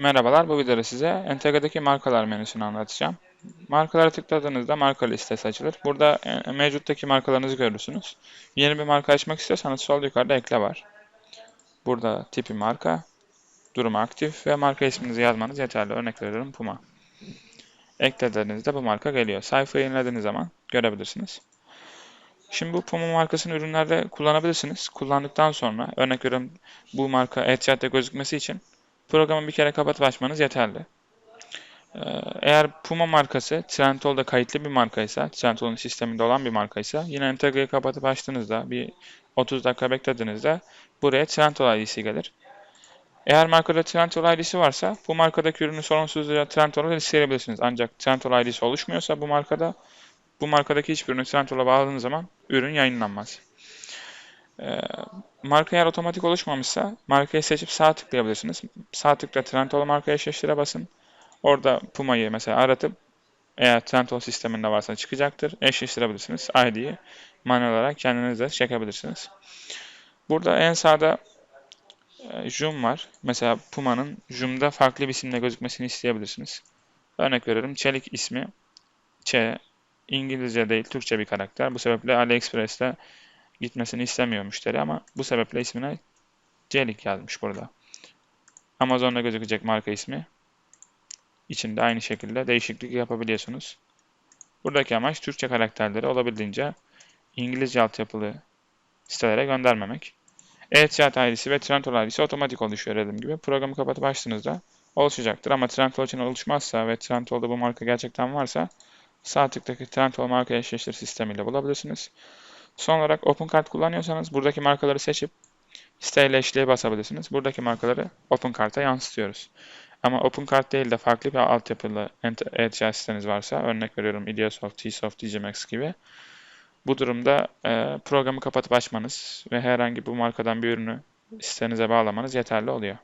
Merhabalar, bu videoda size Entegre'deki markalar menüsünü anlatacağım. Markalara tıkladığınızda marka listesi açılır. Burada e, mevcuttaki markalarınızı görürsünüz. Yeni bir marka açmak istiyorsanız sol yukarıda ekle var. Burada tipi marka, durumu aktif ve marka isminizi yazmanız yeterli. Örnek veriyorum Puma. Eklediğinizde bu marka geliyor. Sayfayı yenilediğiniz zaman görebilirsiniz. Şimdi bu Puma markasını ürünlerde kullanabilirsiniz. Kullandıktan sonra örnek veriyorum bu marka e-ticarette gözükmesi için Programı bir kere kapatıp açmanız yeterli. Ee, eğer Puma markası Trendyol'da kayıtlı bir markaysa, Trendyol'un sisteminde olan bir markaysa yine entegreyi kapatıp açtığınızda bir 30 dakika beklediğinizde buraya Trendyol ID'si gelir. Eğer markada Trendyol ID'si varsa bu markadaki ürünü sorunsuzca Trendyol'a listeyebilirsiniz. Ancak Trendyol ID'si oluşmuyorsa bu markada bu markadaki hiçbir ürünü Trendyol'a bağladığınız zaman ürün yayınlanmaz. Ee, marka eğer otomatik oluşmamışsa markayı seçip sağ tıklayabilirsiniz. Sağ tıkla Trendyol marka eşleştire basın. Orada Puma'yı mesela aratıp eğer Trendyol sisteminde varsa çıkacaktır. Eşleştirebilirsiniz. ID'yi manuel olarak kendiniz de çekebilirsiniz. Burada en sağda e, Zoom var. Mesela Puma'nın Zoom'da farklı bir isimle gözükmesini isteyebilirsiniz. Örnek veriyorum. Çelik ismi Ç. İngilizce değil, Türkçe bir karakter. Bu sebeple AliExpress'te gitmesini istemiyor müşteri ama bu sebeple ismine Celik yazmış burada. Amazon'da gözükecek marka ismi. İçinde aynı şekilde değişiklik yapabiliyorsunuz. Buradaki amaç Türkçe karakterleri olabildiğince İngilizce altyapılı sitelere göndermemek. E-ticaret ID'si ve Trendyol ID'si otomatik oluşuyor dediğim gibi. Programı kapatıp açtığınızda oluşacaktır. Ama Trendyol için oluşmazsa ve Trendyol'da bu marka gerçekten varsa sağ tıktaki Trendyol marka eşleştir sistemiyle bulabilirsiniz. Son olarak OpenCart kullanıyorsanız buradaki markaları seçip siteyle eşliğe basabilirsiniz. Buradaki markaları OpenCart'a yansıtıyoruz. Ama OpenCart değil de farklı bir altyapılı e-ticaret siteniz varsa, örnek veriyorum Ideasoft, Tsoft, Digimax gibi. Bu durumda e, programı kapatıp açmanız ve herhangi bu markadan bir ürünü sitenize bağlamanız yeterli oluyor.